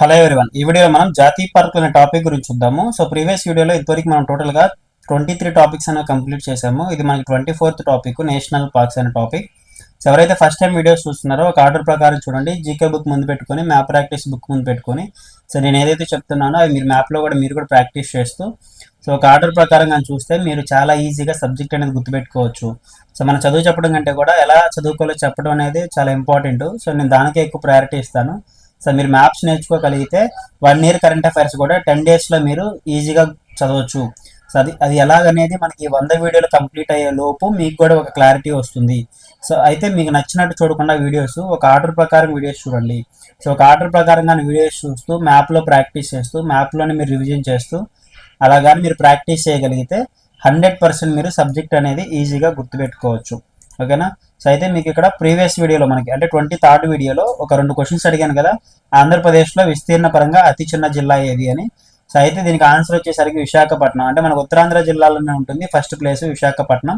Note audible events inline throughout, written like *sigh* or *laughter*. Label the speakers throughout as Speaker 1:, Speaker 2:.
Speaker 1: Hello everyone ఈ వీడియోలో మనం జాతీయ పార్కులు అనే టాపిక్ గురించి చూద్దాము. సో ప్రీవియస్ వీడియోలో ఇంతవరకు మనం టోటల్గా ట్వంటీ త్రీ టాపిక్స్ అనేవి కంప్లీట్ చేసాము ఇది మనకి twenty fourth topic national parks అనే టాపిక్ సో ఎవరైతే ఫస్ట్ టైం వీడియోస్ చూస్తున్నారో ఒక ఆర్డర్ ప్రకారం చూడండి. జీకే బుక్ ముందు పెట్టుకొని మ్యాప్ ప్రాక్టీస్ బుక్ ముందు పెట్టుకొని. సో నేను ఏదైతే చెప్తున్నానో అది మీరు మ్యాప్లో కూడా మీరు కూడా ప్రాక్టీస్ చేస్తూ. సో ఒక ఆర్డర్ ప్రకారం కానీ చూస్తే మీరు చాలా ఈజీగా సబ్జెక్ట్ అనేది గుర్తుపెట్టుకోవచ్చు. సో మన చదువు చెప్పడం కంటే కూడా ఎలా చదువుకోవాలో చెప్పడం అనేది చాలా ఇంపార్టెంట్ సో నేను దానికే ఎక్కువ ప్రయారిటీ ఇస్తాను. సో మీరు మ్యాప్స్ నేర్చుకోగలిగితే వన్ ఇయర్ కరెంట్ అఫైర్స్ కూడా టెన్ డేస్లో మీరు ఈజీగా చదవచ్చు. సో అది అది ఎలాగనేది మనకి వంద వీడియోలు కంప్లీట్ అయ్యే లోపు మీకు కూడా ఒక క్లారిటీ వస్తుంది. సో అయితే మీకు నచ్చినట్టు చూడకుండా వీడియోస్ ఒక ఆర్డర్ ప్రకారం వీడియోస్ చూడండి. సో ఒక ఆర్డర్ ప్రకారం కానీ వీడియోస్ చూస్తూ మ్యాప్లో ప్రాక్టీస్ చేస్తూ మ్యాప్లోనే మీరు రివిజన్ చేస్తూ అలా కానీ మీరు ప్రాక్టీస్ చేయగలిగితే హండ్రెడ్ పర్సెంట్ మీరు సబ్జెక్ట్ అనేది ఈజీగా గుర్తుపెట్టుకోవచ్చు. ఓకేనా? సో అయితే మీకు ఇక్కడ ప్రీవియస్ వీడియోలో మనకి అంటే ట్వంటీ థర్డ్ వీడియోలో ఒక రెండు క్వశ్చన్స్ అడిగాను కదా? ఆంధ్రప్రదేశ్లో విస్తీర్ణ పరంగా అతి చిన్న జిల్లా ఏది అని? సో అయితే దీనికి ఆన్సర్ వచ్చేసరికి విశాఖపట్నం. అంటే మనకు ఉత్తరాంధ్ర జిల్లాలోనే ఉంటుంది ఫస్ట్ ప్లేస్ విశాఖపట్నం.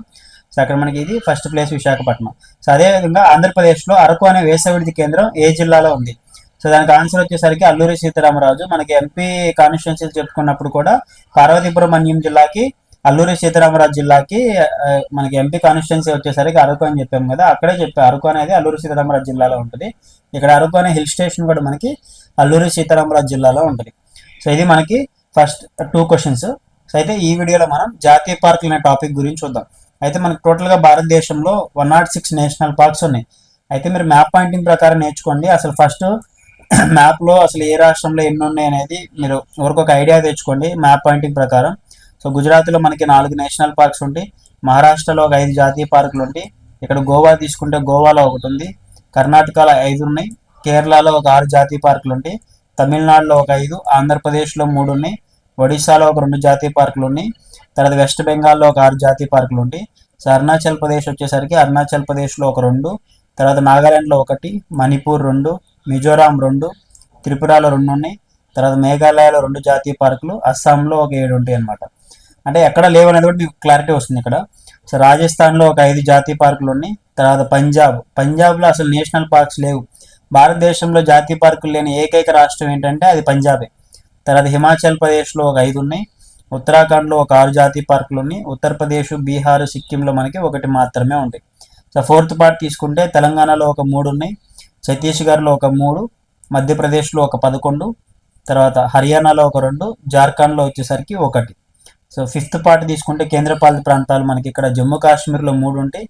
Speaker 1: సో అక్కడ మనకి ఇది ఫస్ట్ ప్లేస్ విశాఖపట్నం. సో అదేవిధంగా ఆంధ్రప్రదేశ్లో అరకు అనే వేసవిడిది కేంద్రం ఏ జిల్లాలో ఉంది? సో దానికి ఆన్సర్ వచ్చేసరికి అల్లూరి సీతారామరాజు. మనకి ఎంపీ కాన్స్టిట్యున్సీలు చెప్పుకున్నప్పుడు కూడా పార్వతీపురం మన్యం జిల్లాకి అల్లూరి సీతారామరాజు జిల్లాకి మనకి ఎంపీ కాన్స్టిట్యున్సీ వచ్చేసరికి అరకు అని చెప్పాము కదా అక్కడే చెప్పా అరకు అనేది అల్లూరి సీతారామరాజు జిల్లాలో ఉంటుంది. ఇక్కడ అరకు అనే హిల్ స్టేషన్ కూడా మనకి అల్లూరి సీతారామరాజు జిల్లాలో ఉంటుంది. సో ఇది మనకి ఫస్ట్ టూ క్వశ్చన్స్. సో అయితే ఈ వీడియోలో మనం జాతీయ పార్కులు అనే టాపిక్ గురించి చూద్దాం. అయితే మనకి టోటల్గా భారతదేశంలో one nought six national parks ఉన్నాయి. అయితే మీరు మ్యాప్ పాయింటింగ్ ప్రకారం నేర్చుకోండి. అసలు ఫస్ట్ మ్యాప్లో అసలు ఏ రాష్ట్రంలో ఎన్ని ఉన్నాయి అనేది మీరు ఎవరికొక ఒక ఐడియా తెచ్చుకోండి మ్యాప్ పాయింటింగ్ ప్రకారం. సో గుజరాత్లో మనకి నాలుగు నేషనల్ పార్క్స్ ఉంటాయి మహారాష్ట్రలో ఒక ఐదు జాతీయ పార్కులు ఉంటాయి ఇక్కడ గోవా తీసుకుంటే గోవాలో ఒకటి ఉంది కర్ణాటకలో ఐదు ఉన్నాయి కేరళలో ఒక ఆరు జాతీయ పార్కులు ఉంటాయి తమిళనాడులో ఒక ఐదు ఆంధ్రప్రదేశ్లో మూడు ఉన్నాయి ఒడిశాలో ఒక రెండు జాతీయ పార్కులు ఉన్నాయి తర్వాత వెస్ట్ బెంగాల్లో ఒక ఆరు జాతీయ పార్కులు ఉంటాయి సో అరుణాచల్ ప్రదేశ్ వచ్చేసరికి అరుణాచల్ ప్రదేశ్లో ఒక రెండు తర్వాత నాగాలాండ్లో ఒకటి మణిపూర్ రెండు మిజోరాం రెండు త్రిపురలో రెండు ఉన్నాయి తర్వాత మేఘాలయలో రెండు జాతీయ పార్కులు అస్సాంలో ఒక ఏడు ఉంటాయి అన్నమాట. అంటే ఎక్కడ లేవు అనేది కూడా మీకు క్లారిటీ వస్తుంది ఇక్కడ. సో రాజస్థాన్లో ఒక ఐదు జాతీయ పార్కులు ఉన్నాయి. తర్వాత పంజాబ్. పంజాబ్లో అసలు నేషనల్ పార్క్స్ లేవు. భారతదేశంలో జాతీయ పార్కులు లేని ఏకైక రాష్ట్రం ఏంటంటే అది పంజాబే. తర్వాత హిమాచల్ ప్రదేశ్లో ఒక ఐదు ఉన్నాయి. ఉత్తరాఖండ్లో ఒక ఆరు జాతీయ పార్కులు ఉన్నాయి. ఉత్తరప్రదేశ్ బీహార్ సిక్కింలో మనకి ఒకటి మాత్రమే ఉంటాయి. సో ఫోర్త్ పార్ట్ తీసుకుంటే తెలంగాణలో ఒక మూడు ఉన్నాయి. ఛత్తీస్గఢ్లో ఒక మూడు మధ్యప్రదేశ్లో ఒక పదకొండు తర్వాత హర్యానాలో ఒక రెండు జార్ఖండ్లో వచ్చేసరికి ఒకటి. సో ఫిఫ్త్ పార్ట్ తీసుకుంటే కేంద్రపాలిత ప్రాంతాలు మనకి ఇక్కడ జమ్మూ కాశ్మీర్లో మూడు ఉంటాయి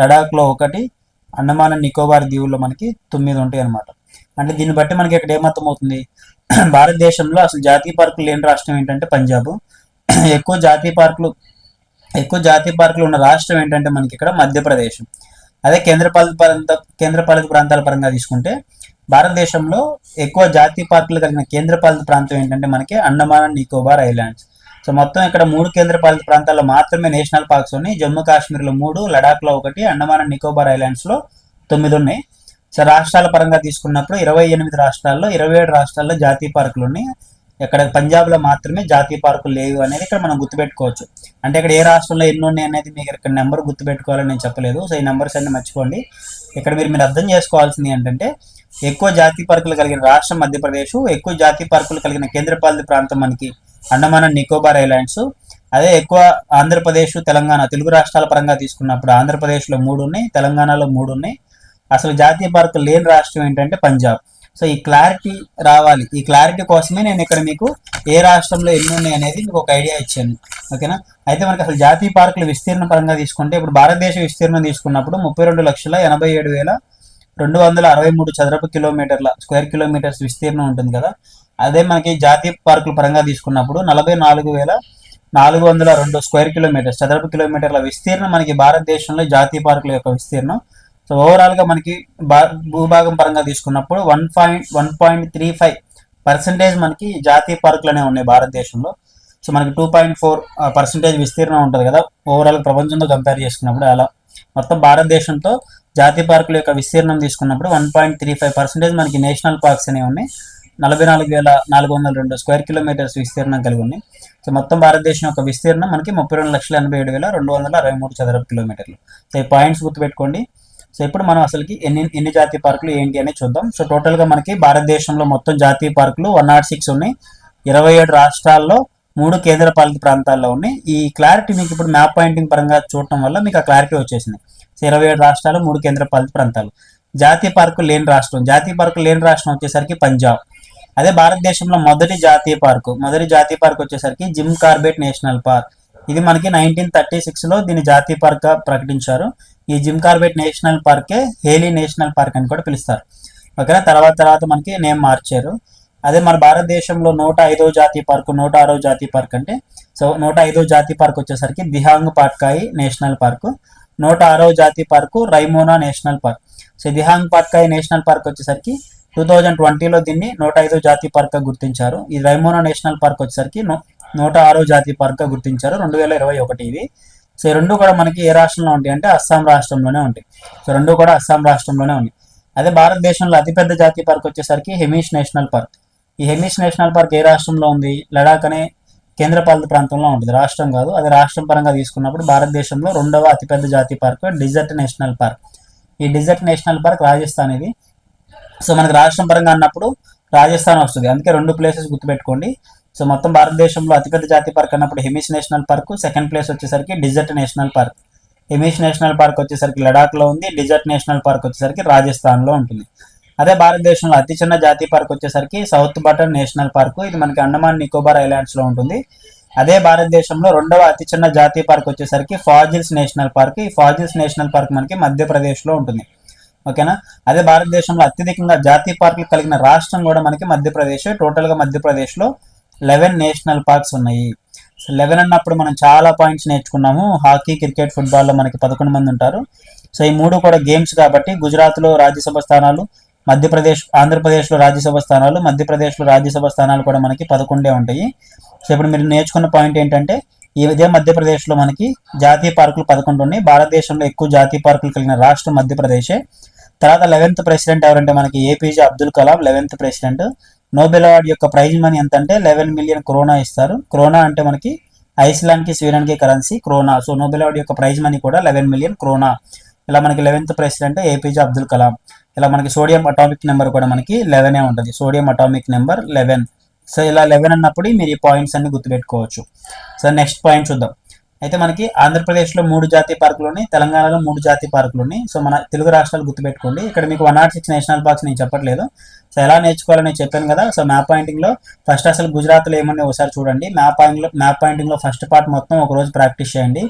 Speaker 1: లడాఖ్లో ఒకటి అండమాన్ అండ్ నికోబార్ దీవుల్లో మనకి తొమ్మిది ఉంటాయి అన్నమాట. అంటే దీన్ని బట్టి మనకి ఇక్కడ ఏమర్థం అవుతుంది *clears throat* భారతదేశంలో అసలు జాతీయ పార్కులు లేని రాష్ట్రం ఏంటంటే పంజాబ్. *clears throat* ఎక్కువ జాతీయ పార్కులు ఎక్కువ జాతీయ పార్కులు ఉన్న రాష్ట్రం ఏంటంటే మనకి ఇక్కడ మధ్యప్రదేశ్. అదే కేంద్రపాలిత ప్రాంత కేంద్రపాలిత ప్రాంతాల పరంగా తీసుకుంటే భారతదేశంలో ఎక్కువ జాతీయ పార్కులు కలిగిన కేంద్రపాలిత ప్రాంతం ఏంటంటే మనకి Andaman and Nicobar islands. So మొత్తం ఇక్కడ మూడు కేంద్రపాలిత ప్రాంతాల్లో మాత్రమే నేషనల్ పార్క్స్ ఉన్నాయి. జమ్మూ కాశ్మీర్లో మూడు లడాఖ్లో ఒకటి అండమాన్ అండ్ నికోబార్ ఐలాండ్స్లో తొమ్మిది ఉన్నాయి. సో రాష్ట్రాల పరంగా తీసుకున్నప్పుడు ఇరవై ఎనిమిది రాష్ట్రాల్లో ఇరవై ఏడు రాష్ట్రాల్లో జాతీయ పార్కులు ఉన్నాయి. ఇక్కడ పంజాబ్లో మాత్రమే జాతీయ పార్కులు లేవు అనేది ఇక్కడ మనం గుర్తుపెట్టుకోవచ్చు. అంటే ఇక్కడ ఏ రాష్ట్రంలో ఎన్ని ఉన్నాయి అనేది మీకు ఇక్కడ నెంబర్ గుర్తుపెట్టుకోవాలని నేను చెప్పలేదు. సో ఈ నెంబర్స్ అన్ని మర్చిపోండి. ఇక్కడ మీరు మీరు అర్థం చేసుకోవాల్సింది ఏంటంటే ఎక్కువ జాతీయ పార్కులు కలిగిన రాష్ట్రం మధ్యప్రదేశ్ ఎక్కువ జాతీయ పార్కులు కలిగిన కేంద్రపాలిత ప్రాంతం మనకి అండమాన్ అండ్ నికోబార్ ఐలాండ్స్ అదే ఎక్కువ ఆంధ్రప్రదేశ్ తెలంగాణ తెలుగు రాష్ట్రాల పరంగా తీసుకున్నప్పుడు ఆంధ్రప్రదేశ్లో మూడు ఉన్నాయి తెలంగాణలో మూడు ఉన్నాయి. అసలు జాతీయ పార్కులు లేని రాష్ట్రం ఏంటంటే పంజాబ్. సో ఈ క్లారిటీ రావాలి. ఈ క్లారిటీ కోసమే నేను ఇక్కడ మీకు ఏ రాష్ట్రంలో ఎన్ని ఉన్నాయి అనేది మీకు ఒక ఐడియా ఇచ్చాను. ఓకేనా? అయితే మనకి అసలు జాతీయ పార్కులు విస్తీర్ణ పరంగా తీసుకుంటే ఇప్పుడు భారతదేశ విస్తీర్ణం తీసుకున్నప్పుడు ముప్పై రెండు లక్షల ఎనభై ఏడు వేల రెండు వందల అరవై మూడు చదరపు కిలోమీటర్ల స్క్వేర్ కిలోమీటర్స్ విస్తీర్ణం ఉంటుంది కదా. అదే మనకి జాతీయ పార్కుల పరంగా తీసుకున్నప్పుడు నలభై నాలుగు వేల నాలుగు వందల రెండు స్క్వేర్ కిలోమీటర్స్ చదరపు కిలోమీటర్ల విస్తీర్ణం మనకి భారతదేశంలో జాతీయ పార్కుల యొక్క విస్తీర్ణం. సో ఓవరాల్గా మనకి భా భూభాగం పరంగా తీసుకున్నప్పుడు one point one point three five percentage మనకి జాతీయ పార్కులనే ఉన్నాయి భారతదేశంలో. సో మనకి టూ పాయింట్ ఫోర్ పర్సెంటేజ్ విస్తీర్ణం ఉంటుంది కదా. ఓవరాల్ ప్రపంచంతో కంపేర్ చేసుకున్నప్పుడు అలా. మొత్తం భారతదేశంతో జాతీయ పార్కుల యొక్క విస్తీర్ణం తీసుకున్నప్పుడు one point three five percentage మనకి నేషనల్ పార్క్స్ అనేవి ఉన్నాయి. నలభై నాలుగు వేల నాలుగు వందల రెండు స్క్వేర్ కిలోమీటర్స్ విస్తీర్ణం కలిగి ఉంది. సో మొత్తం భారతదేశం యొక్క విస్తీర్ణం మనకి ముప్పై రెండు లక్షల ఎనభై ఏడు వేల రెండు వందల అరవై మూడు చదరపు కిలోమీటర్లు. సో ఈ పాయింట్స్ గుర్తుపెట్టుకోండి. సో ఇప్పుడు మనం అసలుకి ఎన్ని ఎన్ని జాతీయ పార్కులు ఏంటి అనేది చూద్దాం. సో టోటల్గా మనకి భారతదేశంలో మొత్తం జాతీయ పార్కులు వన్ నాట్ సిక్స్ ఉన్నాయి. ఇరవై ఏడు రాష్ట్రాల్లో మూడు కేంద్ర పాలిత ప్రాంతాల్లో ఉన్నాయి. ఈ క్లారిటీ మీకు ఇప్పుడు మ్యాప్ పాయింటింగ్ పరంగా చూడటం వల్ల మీకు ఆ క్లారిటీ వచ్చేసింది. సో ఇరవై ఏడు రాష్ట్రాలు మూడు కేంద్ర పాలిత ప్రాంతాలు. జాతీయ పార్కు లేని రాష్ట్రం జాతీయ పార్కు లేని రాష్ట్రం వచ్చేసరికి పంజాబ్. అదే భారతదేశంలో మొదటి జాతీయ పార్కు మొదటి జాతీయ పార్క్ వచ్చేసరికి జిమ్ కార్బెట్ నేషనల్ పార్క్. ఇది మనకి నైన్టీన్ థర్టీ సిక్స్లో దీని జాతీయ పార్క్గా ప్రకటించారు. ఈ జిమ్ కార్బెట్ నేషనల్ పార్కే హేలీ నేషనల్ పార్క్ అని కూడా పిలుస్తారు. ఓకేనా? తర్వాత తర్వాత మనకి నేమ్ మార్చారు. అదే మన భారతదేశంలో నూట ఐదో జాతీయ పార్కు నూట ఆరో జాతీయ పార్క్ అంటే సో నూట ఐదో జాతీయ పార్క్ వచ్చేసరికి దిహాంగ్ పాట్కాయి నేషనల్ పార్కు నూట ఆరో జాతీయ park Raimona national park. So Dihing Patkai national park వచ్చేసరికి టూ థౌజండ్ ట్వంటీలో దీన్ని నూట ఐదో జాతీయ పార్క్గా గుర్తించారు. ఇది రైమోనా నేషనల్ పార్క్ వచ్చేసరికి నూట ఆరో జాతీయ పార్క్గా గుర్తించారు. రెండు వేల ఇరవై ఒకటి ఇది. సో రెండు కూడా మనకి ఏ రాష్ట్రంలో ఉంటాయి అంటే అస్సాం రాష్ట్రంలోనే ఉంటాయి. సో రెండు కూడా అస్సాం రాష్ట్రంలోనే ఉన్నాయి. అదే భారతదేశంలో అతిపెద్ద జాతీయ పార్క్ వచ్చేసరికి హెమీష్ నేషనల్ పార్క్. ఈ హెమీష్ నేషనల్ పార్క్ ఏ రాష్ట్రంలో ఉంది? లడాక్ అనే కేంద్రపాలిత ప్రాంతంలో ఉంటుంది. రాష్ట్రం కాదు. అది రాష్ట్రం పరంగా తీసుకున్నప్పుడు భారతదేశంలో రెండవ అతిపెద్ద జాతీయ పార్క్ డిజర్ట్ నేషనల్ పార్క్. ఈ డిజర్ట్ నేషనల్ పార్క్ రాజస్థాన్ ఇది. సో మనకి రాష్ట్రం పరంగా అన్నప్పుడు రాజస్థాన్ వస్తుంది. అందుకే రెండు ప్లేసెస్ గుర్తుపెట్టుకోండి. సో మొత్తం భారతదేశంలో అతిపెద్ద జాతీయ పార్క్ అన్నప్పుడు Hemis national park second place వచ్చేసరికి desert national park Hemis national park వచ్చేసరికి లడాఖ్లో ఉంది డిజర్ట్ నేషనల్ పార్క్ వచ్చేసరికి రాజస్థాన్లో ఉంటుంది. అదే భారతదేశంలో అతి చిన్న జాతీయ పార్క్ వచ్చేసరికి సౌత్ బటన్ నేషనల్ పార్క్ ఇది మనకి అండమాన్ నికోబార్ ఐలాండ్స్లో ఉంటుంది. అదే భారతదేశంలో రెండవ అతి చిన్న జాతీయ పార్క్ వచ్చేసరికి ఫాజిల్స్ నేషనల్ పార్క్ ఈ ఫాజిల్స్ నేషనల్ పార్క్ మనకి మధ్యప్రదేశ్లో ఉంటుంది. ఓకేనా? అదే భారతదేశంలో అత్యధికంగా జాతీయ పార్కులు కలిగిన రాష్ట్రం కూడా మనకి మధ్యప్రదేశ్. టోటల్గా మధ్యప్రదేశ్లో లెవెన్ నేషనల్ పార్క్స్ ఉన్నాయి. సో లెవెన్ అన్నప్పుడు మనం చాలా పాయింట్స్ నేర్చుకున్నాము. హాకీ క్రికెట్ ఫుట్బాల్లో మనకి పదకొండు మంది ఉంటారు. సో ఈ మూడు కూడా గేమ్స్ కాబట్టి గుజరాత్లో రాజ్యసభ స్థానాలు మధ్యప్రదేశ్ ఆంధ్రప్రదేశ్లో రాజ్యసభ స్థానాలు మధ్యప్రదేశ్లో రాజ్యసభ స్థానాలు కూడా మనకి పదకొండే ఉంటాయి. సో ఇప్పుడు మీరు నేర్చుకున్న పాయింట్ ఏంటంటే ఈ ఇదే మధ్యప్రదేశ్లో మనకి జాతీయ పార్కులు పదకొండు ఉన్నాయి. భారతదేశంలో ఎక్కువ జాతీయ పార్కులు కలిగిన రాష్ట్రం మధ్యప్రదేశే. తర్వాత లెవెన్త్ ప్రెసిడెంట్ ఎవరంటే మనకి A P J Abdul Kalam eleventh president. Nobel award యొక్క ప్రైజ్ మనీ ఎంత అంటే లెవెన్ మిలియన్ క్రోనా ఇస్తారు. క్రోనా అంటే మనకి ఐస్లాండ్కి స్వీడన్కి currency krona. So Nobel award యొక్క ప్రైజ్ మనీ కూడా లెవెన్ మిలియన్ క్రోనా. ఇలా మనకి eleventh president A P J Abdul Kalam. ఇలా మనకి సోడియం అటామిక్ నెంబర్ కూడా మనకి లెవెనే ఉంటుంది. Sodium atomic number eleven. So ఇలా లెవెన్ అన్నప్పుడు మీరు ఈ పాయింట్స్ అన్ని గుర్తుపెట్టుకోవచ్చు. సో నెక్స్ట్ పాయింట్ చూద్దాం. అయితే మనకి ఆంధ్రప్రదేశ్లో మూడు జాతీయ పార్కులు ఉన్నాయి తెలంగాణలో మూడు జాతీయ పార్కులు ఉన్నాయి. సో మన తెలుగు రాష్ట్రాలు గుర్తుపెట్టుకోండి. ఇక్కడ మీకు one nought six national parks నేను చెప్పట్లేదు. సో ఎలా నేర్చుకోవాలని చెప్పాను కదా సో మ్యాప్ పాయింటింగ్లో ఫస్ట్ అసలు గుజరాత్లో ఏమన్నా ఒకసారి చూడండి. మ్యాప్ పాయింట్లో మ్యాప్ పాయింటింగ్లో ఫస్ట్ పార్ట్ మొత్తం ఒక రోజు ప్రాక్టీస్ చేయండి.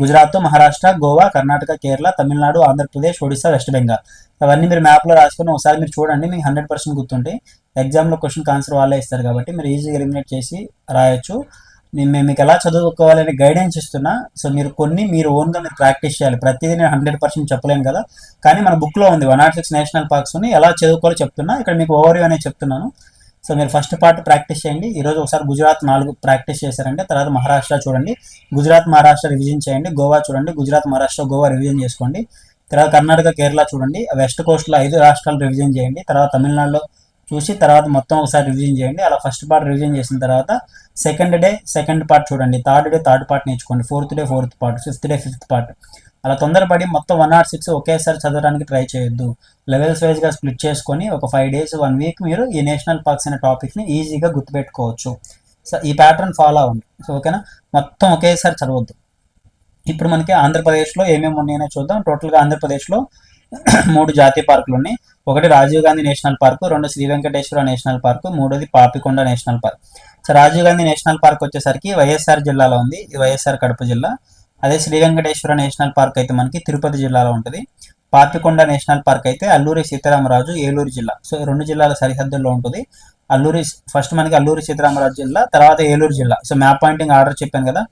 Speaker 1: గుజరాత్ మహారాష్ట్ర గోవా కర్ణాటక కేరళ తమిళనాడు ఆంధ్రప్రదేశ్ ఒడిశా వెస్ట్ బెంగాల్. అవన్నీ మీరు మ్యాప్లో రాసుకొని ఒకసారి మీరు చూడండి మీకు హండ్రెడ్ పర్సెంట్ గుర్తుంటే. ఎగ్జామ్లో క్వశ్చన్ ఆన్సర్ వాళ్ళే ఇస్తారు కాబట్టి మీరు ఈజీగా ఎలిమినేట్ చేసి రాయొచ్చు. మేము మీకు ఎలా చదువుకోవాలని గైడెన్స్ ఇస్తున్నా సో మీరు కొన్ని మీరు ఓన్గా మీరు ప్రాక్టీస్ చేయాలి. ప్రతిదీ నేను హండ్రెడ్ పర్సెంట్ చెప్పలేను కదా. కానీ మన బుక్లో ఉంది వన్ నాట్ సిక్స్ నేషనల్ పార్క్స్ని ఎలా చదువుకోవాలో చెప్తున్నా. ఇక్కడ మీకు ఓవర్ అనేది చెప్తున్నాను. సో మీరు ఫస్ట్ పార్ట్ ప్రాక్టీస్ చేయండి. ఈరోజు ఒకసారి గుజరాత్ నాలుగు ప్రాక్టీస్ చేశారంటే తర్వాత మహారాష్ట్ర చూడండి. గుజరాత్ మహారాష్ట్ర రివిజన్ చేయండి. గోవా చూడండి. గుజరాత్ మహారాష్ట్ర గోవా రివిజన్ చేసుకోండి. తర్వాత కర్ణాటక కేరళ చూడండి. వెస్ట్ కోస్ట్లో ఐదు రాష్ట్రాలు రివిజన్ చేయండి. తర్వాత తమిళనాడులో చూసి తర్వాత మొత్తం ఒకసారి రివిజన్ చేయండి. అలా ఫస్ట్ పార్ట్ రివిజన్ చేసిన తర్వాత సెకండ్ డే సెకండ్ పార్ట్ చూడండి. థర్డ్ డే థర్డ్ పార్ట్ నేర్చుకోండి. Fourth day fourth part fifth day fifth part అలా తొందరపడి మొత్తం వన్ నాట్ సిక్స్ ఒకేసారి చదవడానికి ట్రై చేయొద్దు. లెవెల్స్ వైజ్గా స్ప్లిట్ చేసుకొని ఒక ఫైవ్ డేస్ వన్ వీక్ మీరు ఈ నేషనల్ పార్క్స్ అనే టాపిక్ని ఈజీగా గుర్తుపెట్టుకోవచ్చు. సో ఈ ప్యాటర్న్ ఫాలో అవ్వండి. సో ఓకేనా మొత్తం ఒకేసారి చదవద్దు. ఇప్పుడు మనకి ఆంధ్రప్రదేశ్లో ఏమేమి ఉన్నాయో చూద్దాం. టోటల్గా ఆంధ్రప్రదేశ్లో మూడు జాతీయ పార్కులు ఉన్నాయి. ఒకటి రాజీవ్ గాంధీ నేషనల్ పార్క్ రెండు శ్రీ వెంకటేశ్వర నేషనల్ పార్క్ మూడోది Papikonda national park. So Rajiv Gandhi national park వచ్చేసరికి వైఎస్ఆర్ జిల్లాలో ఉంది. ఇది వైఎస్ఆర్ కడప జిల్లా. అదే శ్రీ వెంకటేశ్వర నేషనల్ పార్క్ అయితే మనకి తిరుపతి జిల్లాలో ఉంటుంది. పాపికొండ నేషనల్ పార్క్ అయితే అల్లూరి సీతారామరాజు ఏలూరు జిల్లా. సో రెండు జిల్లాల సరిహద్దుల్లో ఉంటుంది. అల్లూరి ఫస్ట్ మనకి అల్లూరి సీతారామరాజు జిల్లా తర్వాత ఏలూరు జిల్లా. సో మ్యాప్ పాయింటింగ్ ఆర్డర్ చెప్పాను కదా.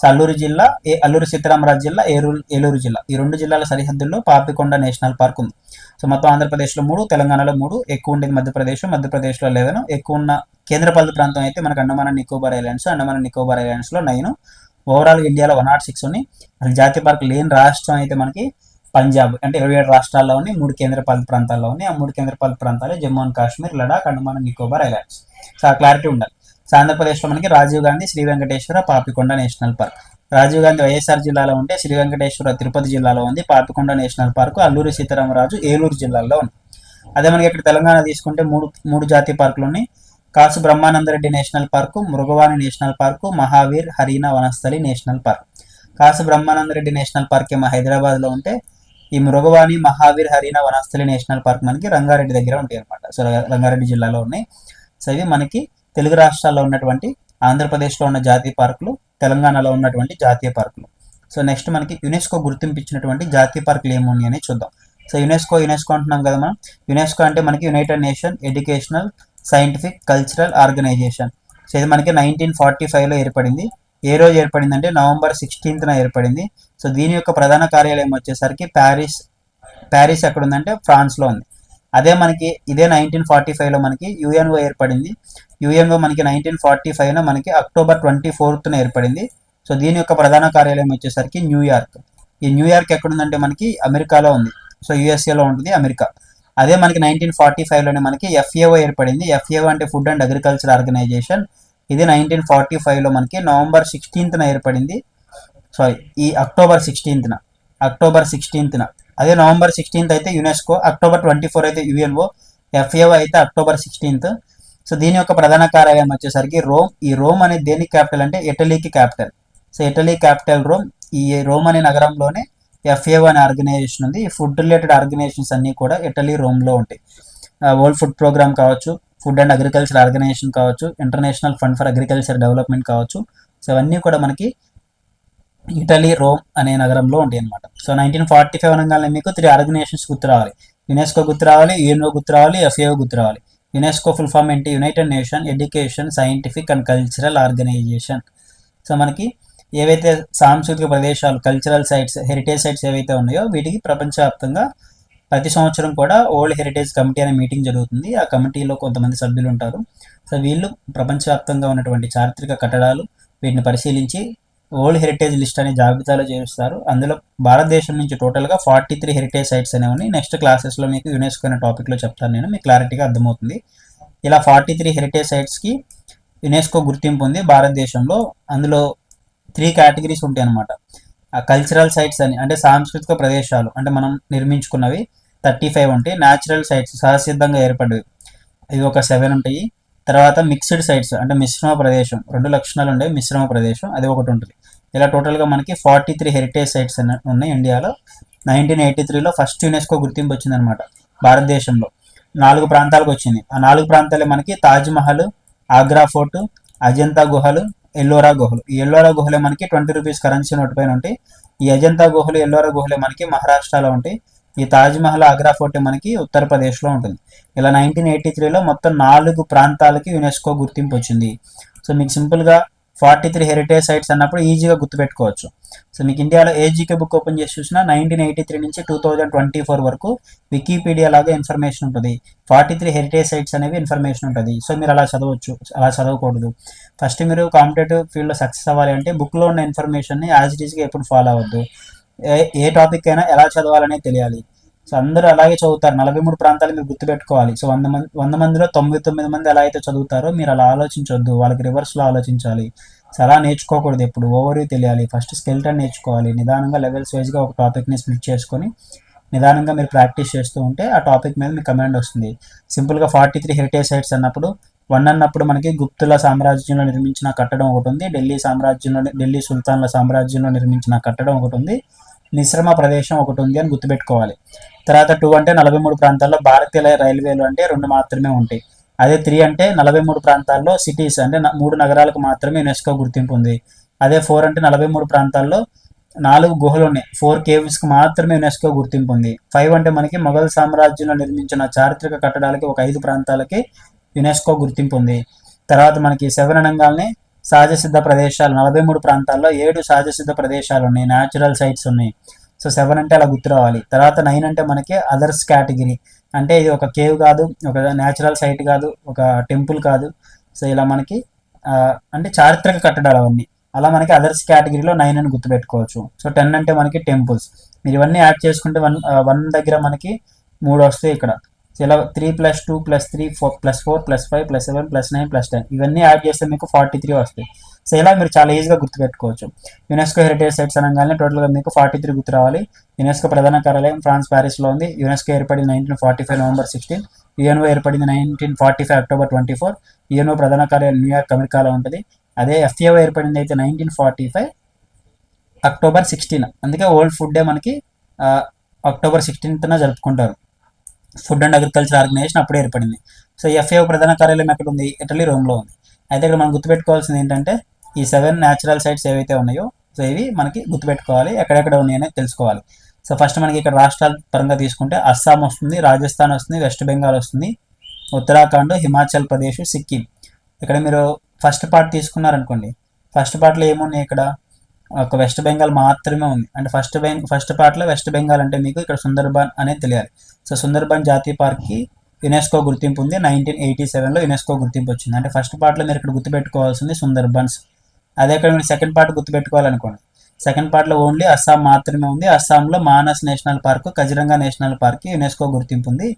Speaker 1: సో అల్లూరు జిల్లా ఏ అల్లూరి సీతారామరాజు జిల్లా ఏలూరు ఏలూరు జిల్లా. ఈ రెండు జిల్లాల సరిహద్దుల్లో పాపికొండ నేషనల్ పార్క్ ఉంది. సో మొత్తం ఆంధ్రప్రదేశ్లో మూడు తెలంగాణలో మూడు ఎక్కువ ఉండేది మధ్యప్రదేశ్ మధ్యప్రదేశ్లో లెవెన్ ఎక్కువ ఉన్న కేంద్రపాలిత ప్రాంతం అయితే మనకు అండమాన్ నికోబార్ ఐలాండ్స్ అండమాన్ నికోబార్ ఐలాండ్స్లో నైన్. ఓవరాల్ ఇండియాలో వన్ నాట్ సిక్స్ ఉన్నాయి. అసలు జాతీయ పార్క్ లేని రాష్ట్రం అయితే మనకి పంజాబ్ అంటే ఇరవై ఏడు రాష్ట్రాల్లోని మూడు కేంద్రపాలిత ప్రాంతాల్లో ఉన్నాయి ఆ మూడు కేంద్రపాలిత ప్రాంతాలు Jammu and Kashmir Ladakh Andaman Nicobar islands. So ఆ క్లారిటీ ఉండాలి. సో ఆంధ్రప్రదేశ్లో మనకి Rajiv Gandhi Shri Venkateswara Papikonda national park. Rajiv Gandhi Y S R జిల్లాలో ఉంటే శ్రీ వెంకటేశ్వర తిరుపతి జిల్లాలో ఉంది పాపికొండ నేషనల్ పార్క్ అల్లూరి సీతారామరాజు ఏలూరు జిల్లాలో ఉంది. అదే మనకి ఇక్కడ తెలంగాణ తీసుకుంటే మూడు మూడు జాతీయ పార్కులు ఉన్నాయి Kasu Brahmananda Reddy national park Mrugavani national park Mahavir Harina Vanasthali national park. Kasu Brahmananda Reddy national park ఏమో హైదరాబాద్లో ఉంటే ఈ మృగవాణి మహావీర్ హరిన వనస్థలి నేషనల్ పార్క్ మనకి రంగారెడ్డి దగ్గర ఉంటాయి అనమాట సో రంగారెడ్డి జిల్లాలో ఉన్నాయి. సో ఇవి మనకి తెలుగు రాష్ట్రాల్లో ఉన్నటువంటి ఆంధ్రప్రదేశ్లో ఉన్న జాతీయ పార్కులు తెలంగాణలో ఉన్నటువంటి జాతీయ పార్కులు. సో నెక్స్ట్ మనకి యునెస్కో గుర్తింపు ఇచ్చినటువంటి జాతీయ పార్కులు ఏమున్నాయి అని చూద్దాం. సో యునెస్కో యునెస్కో అంటున్నాం కదా మనం. యునెస్కో అంటే మనకి united nation educational scientific cultural organisation. So ఇది మనకి నైన్టీన్ ఫార్టీ ఫైవ్లో ఏర్పడింది. ఏ రోజు ఏర్పడింది అంటే నవంబర్ సిక్స్టీన్త్న ఏర్పడింది. సో దీని యొక్క ప్రధాన కార్యాలయం వచ్చేసరికి ప్యారిస్ ప్యారిస్ ఎక్కడ ఉందంటే ఫ్రాన్స్లో ఉంది. అదే మనకి ఇదే నైన్టీన్ ఫార్టీ ఫైవ్లో మనకి యుఎన్ఓ ఏర్పడింది. యుఎన్ఓ మనకి నైన్టీన్ ఫార్టీ ఫైవ్లో మనకి అక్టోబర్ ట్వంటీ ఫోర్త్న ఏర్పడింది. సో దీని యొక్క ప్రధాన కార్యాలయం వచ్చేసరికి న్యూయార్క్ ఈ న్యూయార్క్ ఎక్కడుందంటే మనకి అమెరికాలో ఉంది. సో యుఎస్ఏలో ఉంటుంది అమెరికా. అదే మనకి నైన్టీన్ ఫార్టీ ఫైవ్లోనే మనకి ఎఫ్ఏఓ ఏర్పడింది. ఎఫ్ఏఓ అంటే ఫుడ్ అండ్ అగ్రికల్చర్ ఆర్గనైజేషన్. ఇది నైన్టీన్ ఫార్టీ ఫైవ్లో మనకి నవంబర్ సిక్స్టీన్త్న ఏర్పడింది. సారీ ఈ అక్టోబర్ సిక్స్టీన్త్న అక్టోబర్ సిక్స్టీన్త్న అదే నవంబర్ సిక్స్టీన్త్ అయితే యునెస్కో అక్టోబర్ ట్వంటీ ఫోర్ అయితే U N O F A O అయితే అక్టోబర్ సిక్స్టీన్త్ సో దీని యొక్క ప్రధాన కార్యాలయం వచ్చేసరికి రోమ్. ఈ రోమ్ అనేది దేనికి క్యాపిటల్ అంటే ఇటలీకి capital so Italy capital Rome. ఈ రోమ్ అనే నగరంలోనే ఎఫ్ఏఓ అనే ఆర్గనైజేషన్ ఉంది. ఈ ఫుడ్ రిలేటెడ్ ఆర్గనైజేషన్స్ అన్నీ కూడా ఇటలీ రోమ్లో ఉంటాయి. వరల్డ్ ఫుడ్ ప్రోగ్రామ్ కావచ్చు ఫుడ్ అండ్ అగ్రికల్చర్ ఆర్గనైజేషన్ కావచ్చు international fund for agriculture development కావచ్చు. సో అవన్నీ కూడా మనకి ఇటలీ రోమ్ అనే నగరంలో ఉంటాయి అనమాట సో నైన్టీన్ ఫార్టీ ఫైవ్ అనగానే మీకు త్రీ ఆర్గనైజేషన్స్ గుర్తు రావాలి. యునెస్కో గుర్తు రావాలి యూఎన్ఓ గుర్తు రావాలి ఎఫ్ఏఓ గుర్తు రావాలి. యునెస్కో ఫుల్ ఫామ్ ఏంటి? United nation education scientific and cultural organisation so మనకి ఏవైతే సాంస్కృతిక ప్రదేశాలు కల్చరల్ సైట్స్ హెరిటేజ్ సైట్స్ ఏవైతే ఉన్నాయో వీటికి ప్రపంచవ్యాప్తంగా ప్రతి సంవత్సరం కూడా ఓల్డ్ హెరిటేజ్ కమిటీ అనే మీటింగ్ జరుగుతుంది. ఆ కమిటీలో కొంతమంది సభ్యులు ఉంటారు. సో వీళ్ళు ప్రపంచవ్యాప్తంగా ఉన్నటువంటి చారిత్రక కట్టడాలు వీటిని పరిశీలించి ఓల్డ్ హెరిటేజ్ లిస్ట్ అనే జాబితాలో చేరుస్తారు. అందులో భారతదేశం నుంచి టోటల్గా ఫార్టీ త్రీ హెరిటేజ్ సైట్స్ అనేవి ఉన్నాయి. నెక్స్ట్ క్లాసెస్లో మీకు యునెస్కో అనే టాపిక్లో చెప్తాను నేను. మీకు క్లారిటీగా అర్థమవుతుంది. ఇలా ఫార్టీ త్రీ హెరిటేజ్ సైట్స్కి యునెస్కో గుర్తింపు ఉంది భారతదేశంలో. అందులో త్రీ కేటగిరీస్ ఉంటాయి అనమాట కల్చరల్ సైట్స్ అని అంటే సాంస్కృతిక ప్రదేశాలు అంటే మనం నిర్మించుకున్నవి థర్టీ ఫైవ్ ఉంటాయి. న్యాచురల్ సైట్స్ సహసిద్ధంగా ఏర్పడేవి ఇవి ఒక సెవెన్ ఉంటాయి. తర్వాత మిక్స్డ్ సైట్స్ అంటే మిశ్రమ ప్రదేశం రెండు లక్షణాలు ఉండే మిశ్రమ ప్రదేశం అది ఒకటి ఉంటుంది. ఇలా టోటల్గా మనకి ఫార్టీ త్రీ హెరిటేజ్ సైట్స్ ఉన్నాయి ఇండియాలో. నైన్టీన్ ఎయిటీ త్రీలో ఫస్ట్ యునెస్కో గుర్తింపు వచ్చిందనమాట భారతదేశంలో. నాలుగు ప్రాంతాలకు వచ్చింది ఆ నాలుగు ప్రాంతాలే మనకి తాజ్మహల్ ఆగ్రా ఫోర్ట్ అజంతా గుహలు ఎల్లోరా గుహలు. ఈ ఎల్లోరా గుహలే మనకి ట్వంటీ రూపీస్ కరెన్సీ నోట్ పైన ఉంటాయి. ఈ అజంతా గుహలు ఎల్లోరా గుహలే మనకి మహారాష్ట్రలో ఉంటాయి. ఈ తాజ్మహల్ ఆగ్రా ఫోర్ట్ మనకి ఉత్తరప్రదేశ్లో ఉంటుంది. ఇలా నైన్టీన్ ఎయిటీ త్రీలో మొత్తం నాలుగు ప్రాంతాలకి యునెస్కో గుర్తింపు వచ్చింది సో మీకు సింపుల్గా ఫార్టీ త్రీ హెరిటేజ్ సైట్స్ అన్నప్పుడు ఈజీగా గుర్తుపెట్టుకోవచ్చు. సో మీకు ఇండియాలో ఏజీకే బుక్ ఓపెన్ చేసి చూసినా నైన్టీన్ ఎయిటీ త్రీ నుంచి టూ థౌజండ్ ట్వంటీ ఫోర్ వరకు వికీపీడియా లాగా ఇన్ఫర్మేషన్ ఉంటుంది. ఫార్టీ త్రీ హెరిటేజ్ సైట్స్ అనేవి ఇన్ఫర్మేషన్ ఉంటుంది. సో మీరు అలా చదవచ్చు. అలా చదవకూడదు. ఫస్ట్ మీరు కాంపిటేటివ్ ఫీల్డ్లో సక్సెస్ అవ్వాలి అంటే బుక్లో ఉన్న ఇన్ఫర్మేషన్ని యాజ్ ఇట్ ఈస్గా ఎప్పుడు ఫాలో అవ్వద్దు. ఏ ఏ టాపిక్ అయినా ఎలా చదవాలనే తెలియాలి. సో అందరూ అలాగే చదువుతారు. నలభై మూడు ప్రాంతాలు మీరు గుర్తుపెట్టుకోవాలి. సో వంద మంది వంద మందిలో తొంభై తొమ్మిది మంది ఎలా అయితే చదువుతారో మీరు అలా ఆలోచించొద్దు. వాళ్ళకి రివర్స్లో ఆలోచించాలి. సో అలా నేర్చుకోకూడదు ఎప్పుడు. ఓవర్ తెలియాలి. ఫస్ట్ స్కెల్టన్ నేర్చుకోవాలి. నిదానంగా లెవెల్స్ వైజ్గా ఒక టాపిక్ని స్ప్లిట్ చేసుకొని నిదానంగా మీరు ప్రాక్టీస్ చేస్తూ ఉంటే ఆ టాపిక్ మీద మీకు కమాండ్ వస్తుంది. సింపుల్గా ఫార్టీ త్రీ హెరిటేజ్ సైట్స్ అన్నప్పుడు వన్ అన్నప్పుడు మనకి గుప్తుల సామ్రాజ్యంలో నిర్మించిన కట్టడం ఒకటి ఉంది. ఢిల్లీ సామ్రాజ్యంలో ఢిల్లీ సుల్తాన్ల సామ్రాజ్యంలో నిర్మించిన కట్టడం ఒకటి ఉంది. మిశ్రమ ప్రదేశం ఒకటి ఉంది అని గుర్తుపెట్టుకోవాలి. తర్వాత టూ అంటే నలభై మూడు ప్రాంతాల్లో భారతీయ రైల్వేలు అంటే రెండు మాత్రమే ఉంటాయి. అదే త్రీ అంటే నలభై మూడు ప్రాంతాల్లో సిటీస్ అంటే మూడు నగరాలకు మాత్రమే యునెస్కో గుర్తింపు ఉంది. అదే ఫోర్ అంటే నలభై మూడు ప్రాంతాల్లో నాలుగు గుహలు ఉన్నాయి. ఫోర్ కేవ్స్కి మాత్రమే యునెస్కో గుర్తింపు ఉంది. ఫైవ్ అంటే మనకి మొఘల్ సామ్రాజ్యంలో నిర్మించిన చారిత్రక కట్టడాలకి ఒక ఐదు ప్రాంతాలకి యునెస్కో గుర్తింపు ఉంది. తర్వాత మనకి సెవెన్ అనగానే సహజ సిద్ధ ప్రదేశాలు. నలభై మూడు ప్రాంతాల్లో ఏడు సహజ సిద్ధ ప్రదేశాలు ఉన్నాయి. న్యాచురల్ సైట్స్ ఉన్నాయి. సో సెవెన్ అంటే అలా గుర్తు రావాలి. తర్వాత నైన్ అంటే మనకి అదర్స్ కేటగిరీ అంటే ఇది ఒక కేవ్ కాదు ఒక న్యాచురల్ సైట్ కాదు ఒక టెంపుల్ కాదు. సో ఇలా మనకి అంటే చారిత్రక కట్టడాలు అవన్నీ. అలా మనకి అదర్స్ కేటగిరీలో నైన్ అని గుర్తుపెట్టుకోవచ్చు. సో టెన్ అంటే మనకి టెంపుల్స్ మీరు ఇవన్నీ యాడ్ చేసుకుంటే వన్ వన్ దగ్గర మనకి మూడు వస్తాయి ఇక్కడ. ఇలా three plus two plus three four plus four plus five plus seven plus nine plus ten ఇవన్నీ యాడ్ చేస్తే మీకు ఫార్టీ త్రీ వస్తాయి. సో ఇలా మీరు చాలా ఈజీగా గుర్తుపెట్టుకోవచ్చు. యునెస్కో హెరిటేజ్ సైట్స్ అనగానే టోటల్గా మీకు ఫార్టీ త్రీ గుర్తు రావాలి. యునెస్కో ప్రధాన కార్యాలయం ఫ్రాన్స్ ప్యారిస్లో ఉంది. యునెస్కో ఏర్పడింది nineteen forty five November sixteen UNO ఏర్పడింది nineteen forty five October twenty four UNO ప్రధాన కార్యాలయం న్యూయార్క్ అమెరికాలో ఉంటుంది. అదే ఎఫ్ఏఓ ఏర్పడింది అయితే nineteen forty five October sixteen అందుకే ఓల్డ్ ఫుడ్ డే మనకి అక్టోబర్ సిక్స్టీన్త్న జరుపుకుంటారు. ఫుడ్ అండ్ అగ్రికల్చర్ ఆర్గనైజేషన్ అప్పుడు ఏర్పడింది. సో ఎఫ్ఏఓ ప్రధాన కార్యాలయం ఎక్కడ ఉంది? ఇటలీ రోమ్లో ఉంది. అయితే ఇక్కడ మనం గుర్తుపెట్టుకోవాల్సింది ఏంటంటే ఈ సెవెన్ న్యాచురల్ సైట్స్ ఏవైతే ఉన్నాయో సో ఇవి మనకి గుర్తుపెట్టుకోవాలి ఎక్కడెక్కడ ఉన్నాయనేది తెలుసుకోవాలి. సో ఫస్ట్ మనకి ఇక్కడ రాష్ట్రాల పరంగా తీసుకుంటే అస్సాం వస్తుంది రాజస్థాన్ వస్తుంది వెస్ట్ బెంగాల్ వస్తుంది ఉత్తరాఖండ్ హిమాచల్ ప్రదేశ్ సిక్కిం. ఇక్కడ మీరు ఫస్ట్ పార్ట్ తీసుకున్నారనుకోండి ఫస్ట్ పార్ట్లో ఏమున్నాయి ఇక్కడ? ఒక వెస్ట్ బెంగాల్ మాత్రమే ఉంది. అంటే ఫస్ట్ బెంగ్ ఫస్ట్ పార్ట్లో వెస్ట్ బెంగాల్ అంటే మీకు ఇక్కడ సుందర్బన్ అనేది తెలియాలి. సో సుందర్బన్ జాతీయ పార్క్కి యునెస్కో గుర్తింపు ఉంది. నైన్టీన్ ఎయిటీ సెవెన్లో యునెస్కో గుర్తింపు వచ్చింది. అంటే ఫస్ట్ పార్ట్లో మీరు ఇక్కడ గుర్తుపెట్టుకోవాల్సింది సుందర్బన్స్. అదే ఇక్కడ మీరు సెకండ్ పార్ట్ గుర్తుపెట్టుకోవాలనుకోండి. సెకండ్ పార్ట్లో ఓన్లీ అస్సాం మాత్రమే ఉంది. అస్సాంలో Manas national park Kaziranga national park UNESCO గుర్తింపు ఉంది.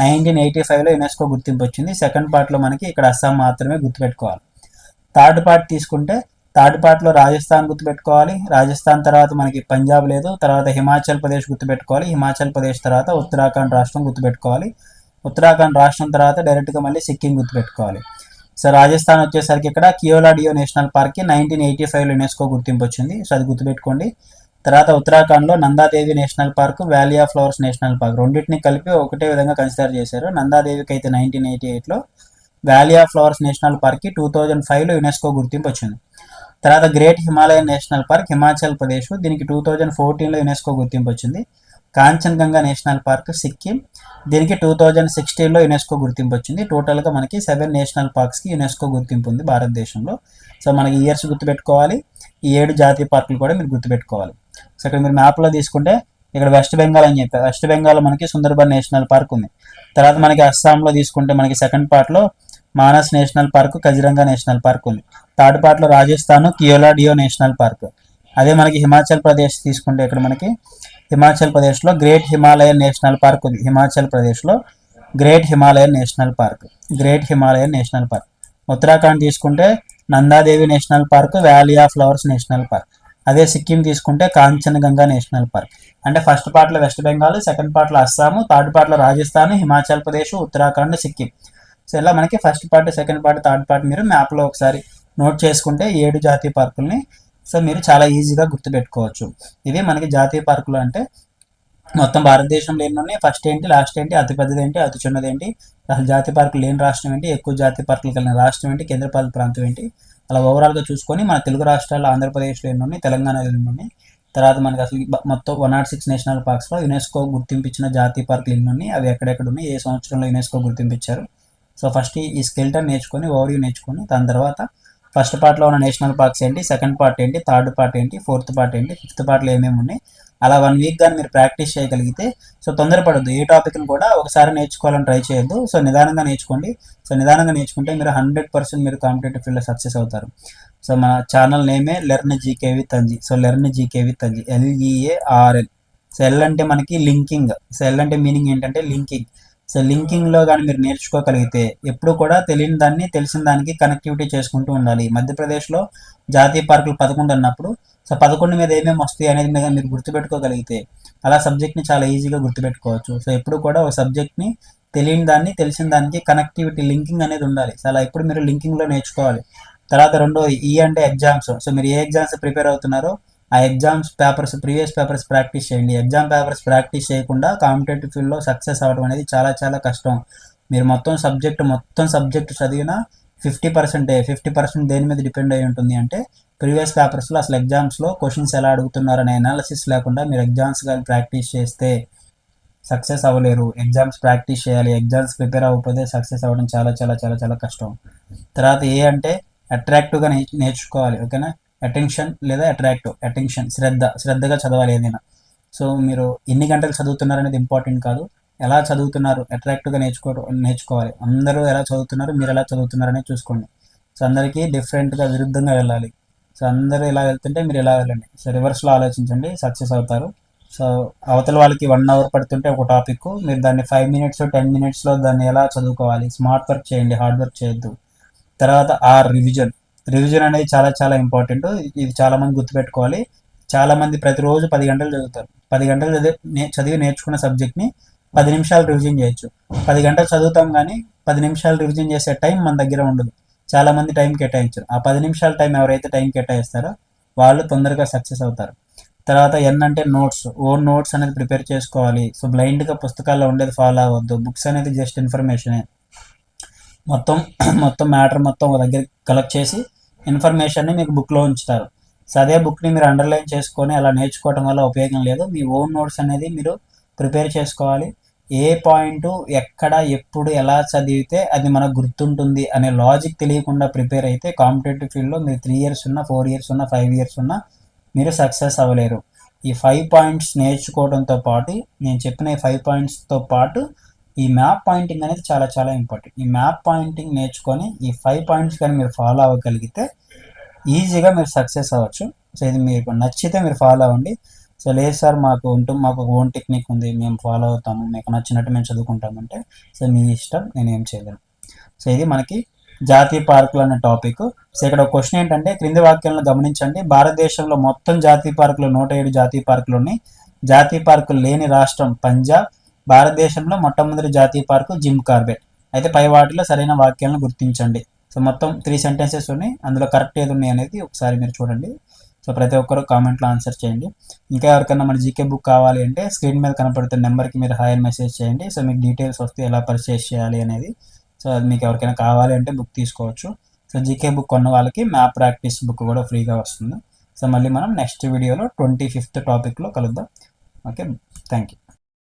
Speaker 1: నైన్టీన్ ఎయిటీ ఫైవ్లో యునెస్కో గుర్తింపు వచ్చింది. సెకండ్ పార్ట్లో మనకి ఇక్కడ అస్సాం మాత్రమే గుర్తుపెట్టుకోవాలి. థర్డ్ పార్ట్ తీసుకుంటే థర్డ్ పార్ట్లో రాజస్థాన్ గుర్తుపెట్టుకోవాలి. రాజస్థాన్ తర్వాత మనకి పంజాబ్ లేదు. తర్వాత హిమాచల్ ప్రదేశ్ గుర్తుపెట్టుకోవాలి. హిమాచల్ ప్రదేశ్ తర్వాత ఉత్తరాఖండ్ రాష్ట్రం గుర్తుపెట్టుకోవాలి. ఉత్తరాఖండ్ రాష్ట్రం తర్వాత డైరెక్ట్గా మళ్ళీ సిక్కిం గుర్తుపెట్టుకోవాలి. సో రాజస్థాన్ వచ్చేసరికి ఇక్కడ కియోలా డియో నేషనల్ పార్క్కి నైన్టీన్ ఎయిటీ ఫైవ్లో యునెస్కో గుర్తింపు వచ్చింది. సో అది గుర్తుపెట్టుకోండి. తర్వాత ఉత్తరాఖండ్లో Nanda Devi national park valley of flowers national park రెండింటిని కలిపి ఒకటే విధంగా కన్సిడర్ చేశారు. నందాదేవికి అయితే నైన్టీన్ ఎయిటీ ఎయిట్లో వ్యాలీ ఆఫ్ ఫ్లవర్స్ నేషనల్ పార్క్కి టూ థౌజండ్ ఫైవ్లో యునెస్కో గుర్తింపు వచ్చింది. తర్వాత great Himalayan national park Himachal Pradesh. దీనికి టూ థౌజండ్ ఫోర్టీన్లో యునెస్కో గుర్తింపు వచ్చింది. Kanchenjunga national park Sikkim. దీనికి టూ థౌజండ్ సిక్స్టీన్లో యునెస్కో గుర్తింపు వచ్చింది. టోటల్గా మనకి సెవెన్ నేషనల్ పార్క్స్కి యునెస్కో గుర్తింపు ఉంది భారతదేశంలో. సో మనకి ఇయర్స్ గుర్తుపెట్టుకోవాలి. ఈ ఏడు జాతీయ పార్కులు కూడా మీరు గుర్తుపెట్టుకోవాలి. సో ఇక్కడ మీరు మ్యాప్లో తీసుకుంటే ఇక్కడ వెస్ట్ బెంగాల్ అని చెప్పారు. వెస్ట్ బెంగాల్ మనకి సుందర్బన్ నేషనల్ పార్క్ ఉంది. తర్వాత మనకి అస్సాంలో తీసుకుంటే మనకి సెకండ్ పార్ట్లో Manas national park Kaziranga national park ఉంది. Third Rajasthan Keoladeo national park. అదే మనకి హిమాచల్ ప్రదేశ్ తీసుకుంటే ఇక్కడ మనకి హిమాచల్ ప్రదేశ్లో గ్రేట్ హిమాలయన్ నేషనల్ పార్క్ ఉంది. హిమాచల్ ప్రదేశ్లో great Himalayan national park. Great Himalayan national park. Uttarakhand తీసుకుంటే Nanda Devi national park valley of flowers national park. అదే సిక్కిం తీసుకుంటే కాంచనగంగా నేషనల్ పార్క్. అంటే ఫస్ట్ పార్ట్లో వెస్ట్ బెంగాల్ సెకండ్ పార్ట్లో అస్సాము థర్డ్ పార్ట్లో రాజస్థాన్ హిమాచల్ ప్రదేశ్ ఉత్తరాఖండ్ సిక్కిం. సో ఇలా మనకి first part second part third part మీరు మ్యాప్లో ఒకసారి నోట్ చేసుకుంటే ఏడు జాతీయ పార్కుల్ని సో మీరు చాలా ఈజీగా గుర్తుపెట్టుకోవచ్చు. ఇవి మనకి జాతీయ పార్కులు అంటే మొత్తం భారతదేశంలో ఎన్ని ఉన్నాయి. ఫస్ట్ ఏంటి లాస్ట్ ఏంటి అతి పెద్దది ఏంటి అతి చిన్నది ఏంటి అసలు జాతీయ పార్కులు లేని రాష్ట్రం ఏంటి ఎక్కువ జాతీయ పార్కులు కలిగిన రాష్ట్రం ఏంటి కేంద్రపాలిత ప్రాంతం ఏంటి అలా ఓవరాల్గా చూసుకొని మన తెలుగు రాష్ట్రాల్లో ఆంధ్రప్రదేశ్లో ఎన్ని ఉన్నాయి తెలంగాణలో ఎన్ని ఉన్నాయి. తర్వాత మనకి అసలు మొత్తం వన్ నాట్ సిక్స్ నేషనల్ పార్క్స్లో యునెస్కో గుర్తింపించిన జాతీయ పార్కులు ఎన్ని ఉన్నాయి అవి ఎక్కడెక్కడ ఉన్నాయి ఏ సంవత్సరంలో యునెస్కో గుర్తింపించారు సో ఫస్ట్ ఈ స్కెల్టన్ నేర్చుకొని ఓవర్వ్యూ నేర్చుకొని దాని తర్వాత ఫస్ట్ పార్ట్లో ఉన్న నేషనల్ పార్క్స్ ఏంటి సెకండ్ పార్ట్ ఏంటి థర్డ్ పార్ట్ ఏంటి ఫోర్త్ పార్ట్ ఏంటి ఫిఫ్త్ పార్ట్లో ఏమేమి ఉన్నాయి అలా వన్ వీక్ కానీ మీరు ప్రాక్టీస్ చేయగలిగితే సో తొందరపడద్దు. ఏ టాపిక్ని కూడా ఒకసారి నేర్చుకోవాలని ట్రై చేయొద్దు. సో నిదానంగా నేర్చుకోండి. సో నిదానంగా నేర్చుకుంటే మీరు హండ్రెడ్ పర్సెంట్ మీరు కాంపిటేటివ్ ఫీల్డ్లో సక్సెస్ అవుతారు. సో మన channel నేమే learn GK with Anji so learn GK with Anji L E A R L so L అంటే మనకి లింకింగ్. సో ఎల్ అంటే మీనింగ్ ఏంటంటే లింకింగ్. సో లింకింగ్లో కానీ మీరు నేర్చుకోగలిగితే ఎప్పుడు కూడా తెలియని దాన్ని తెలిసిన దానికి కనెక్టివిటీ చేసుకుంటూ ఉండాలి. మధ్యప్రదేశ్లో జాతీయ పార్కులు పదకొండు అన్నప్పుడు సో పదకొండు మీద ఏమేమి వస్తాయి అనేది మీద మీరు గుర్తుపెట్టుకోగలిగితే అలా సబ్జెక్ట్ని చాలా ఈజీగా గుర్తుపెట్టుకోవచ్చు. సో ఎప్పుడు కూడా ఒక సబ్జెక్ట్ని తెలియని దాన్ని తెలిసిన దానికి కనెక్టివిటీ లింకింగ్ అనేది ఉండాలి. సో అలా ఎప్పుడు మీరు లింకింగ్లో నేర్చుకోవాలి. తర్వాత రెండో ఈ అంటే ఎగ్జామ్స్ సో మీరు ఏ ఎగ్జామ్స్ ప్రిపేర్ అవుతున్నారో ఆ exams papers previous papers practice చేయండి. ఎగ్జామ్ పేపర్స్ ప్రాక్టీస్ చేయకుండా కాంపిటేటివ్ ఫీల్డ్లో సక్సెస్ అవ్వడం అనేది చాలా చాలా కష్టం. మీరు మొత్తం సబ్జెక్ట్ మొత్తం సబ్జెక్ట్ చదివినా ఫిఫ్టీ పర్సెంటే ఫిఫ్టీ పర్సెంట్ దేని మీద డిపెండ్ అయి ఉంటుంది అంటే ప్రీవియస్ పేపర్స్లో అసలు ఎగ్జామ్స్లో క్వశ్చన్స్ ఎలా అడుగుతున్నారనే అనాలిసిస్ లేకుండా మీరు ఎగ్జామ్స్ కానీ ప్రాక్టీస్ చేస్తే సక్సెస్ అవ్వలేరు. ఎగ్జామ్స్ ప్రాక్టీస్ చేయాలి ఎగ్జామ్స్ ప్రిపేర్ అవ్వకపోతే సక్సెస్ అవ్వడం చాలా చాలా చాలా చాలా కష్టం. తర్వాత ఏ అంటే అట్రాక్టివ్గా నేర్చుకోవాలి ఓకేనా? అటెన్షన్ లేదా అట్రాక్ట్ అటెన్షన్ శ్రద్ధ శ్రద్ధగా చదవాలి ఏదైనా. సో మీరు ఎన్ని గంటలు చదువుతున్నారు అనేది ఇంపార్టెంట్ కాదు. ఎలా చదువుతున్నారు అట్రాక్టివ్గా నేర్చుకో నేర్చుకోవాలి. అందరూ ఎలా చదువుతున్నారు మీరు ఎలా చదువుతున్నారు అనేది చూసుకోండి. సో అందరికీ డిఫరెంట్గా విరుద్ధంగా వెళ్ళాలి. సో అందరూ ఎలా వెళ్తుంటే మీరు ఎలా వెళ్ళండి. సో రివర్స్లో ఆలోచించండి సక్సెస్ అవుతారు. సో అవతల వాళ్ళకి వన్ అవర్ పడుతుంటే ఒక టాపిక్ మీరు దాన్ని ఫైవ్ మినిట్స్ టెన్ మినిట్స్లో దాన్ని ఎలా చదువుకోవాలి? స్మార్ట్ వర్క్ చేయండి హార్డ్ వర్క్ చేయొద్దు. తర్వాత ఆర్ రివిజన్ రివిజన్ అనేది చాలా చాలా ఇంపార్టెంట్ ఇది చాలా మంది గుర్తుపెట్టుకోవాలి. చాలా మంది ప్రతిరోజు పది గంటలు చదువుతారు. పది గంటలు చదివి నే- చదివి నేర్చుకున్న సబ్జెక్ట్ని పది నిమిషాలు రివిజన్ చేయొచ్చు. పది గంటలు చదువుతాం కానీ పది నిమిషాలు రివిజన్ చేసే టైం మన దగ్గర ఉండదు. చాలా మంది టైం కేటాయించరు. ఆ పది నిమిషాల టైం ఎవరైతే టైం కేటాయిస్తారో వాళ్ళు తొందరగా సక్సెస్ అవుతారు. తర్వాత ఎన్ అంటే నోట్స్ ఓన్ నోట్స్ అనేది ప్రిపేర్ చేసుకోవాలి. సో బ్లైండ్గా పుస్తకాల్లో ఉండేది ఫాలో అవ్వద్దు. బుక్స్ అనేది జస్ట్ ఇన్ఫర్మేషనే మొత్తం *clears throat* మొత్తం మ్యాటర్ మొత్తం ఒక దగ్గర కలెక్ట్ చేసి ఇన్ఫర్మేషన్ని మీకు బుక్లో ఉంచుతారు. సో అదే బుక్ని మీరు అండర్లైన్ చేసుకొని అలా నేర్చుకోవడం వల్ల ఉపయోగం లేదు. మీ ఓన్ నోట్స్ అనేది మీరు ప్రిపేర్ చేసుకోవాలి. ఏ పాయింట్ ఎక్కడ ఎప్పుడు ఎలా చదివితే అది మనకు గుర్తుంటుంది అనే లాజిక్ తెలియకుండా ప్రిపేర్ అయితే కాంపిటేటివ్ ఫీల్డ్లో మీరు త్రీ ఇయర్స్ ఉన్నా ఫోర్ ఇయర్స్ ఉన్నా ఫైవ్ ఇయర్స్ ఉన్నా మీరు సక్సెస్ అవ్వలేరు. ఈ ఫైవ్ పాయింట్స్ నేర్చుకోవడంతో పాటు నేను చెప్పిన ఈ ఫైవ్ పాయింట్స్తో పాటు ఈ మ్యాప్ పాయింటింగ్ అనేది చాలా చాలా ఇంపార్టెంట్ ఈ మ్యాప్ పాయింటింగ్ నేర్చుకొని ఈ ఫైవ్ పాయింట్స్ కానీ మీరు ఫాలో అవ్వగలిగితే ఈజీగా మీరు సక్సెస్ అవ్వచ్చు. సో ఇది మీకు నచ్చితే మీరు ఫాలో అవ్వండి. సో లేదు సార్ మాకు ఉంటూ మాకు ఓన్ టెక్నిక్ ఉంది మేము ఫాలో అవుతాము మీకు నచ్చినట్టు మేము చదువుకుంటామంటే సో మీ ఇష్టం నేను ఏం చేయలేను. సో ఇది మనకి జాతీయ పార్కులు అనే టాపిక్ సో ఇక్కడ క్వశ్చన్ ఏంటంటే క్రింది వాక్యాలను గమనించండి. భారతదేశంలో మొత్తం జాతీయ పార్కులు నూట ఏడు జాతీయ పార్కులు ఉన్నాయి. జాతీయ పార్కులు లేని రాష్ట్రం పంజాబ్ భారతదేశంలో మొట్టమొదటి జాతీయ పార్కు జిమ్ కార్బెట్ అయితే పై వాటిలో సరైన వాక్యాలను గుర్తించండి. సో మొత్తం త్రీ సెంటెన్సెస్ ఉన్నాయి. అందులో కరెక్ట్ ఏది ఉన్నాయి అనేది ఒకసారి మీరు చూడండి. సో ప్రతి ఒక్కరు కామెంట్లో ఆన్సర్ చేయండి. ఇంకా ఎవరికైనా మన జీకే బుక్ కావాలి అంటే స్క్రీన్ మీద కనపడుతున్న నెంబర్కి మీరు హాయర్ మెసేజ్ చేయండి. సో మీకు డీటెయిల్స్ వస్తే ఎలా పర్చేస్ చేయాలి అనేది. సో అది మీకు ఎవరికైనా కావాలి అంటే బుక్ తీసుకోవచ్చు. సో జీకే బుక్ కొన్న వాళ్ళకి మ్యాప్ ప్రాక్టీస్ బుక్ కూడా ఫ్రీగా వస్తుంది. సో మళ్ళీ మనం నెక్స్ట్ వీడియోలో ట్వంటీ ఫిఫ్త్ టాపిక్లో కలుద్దాం. Okay thank you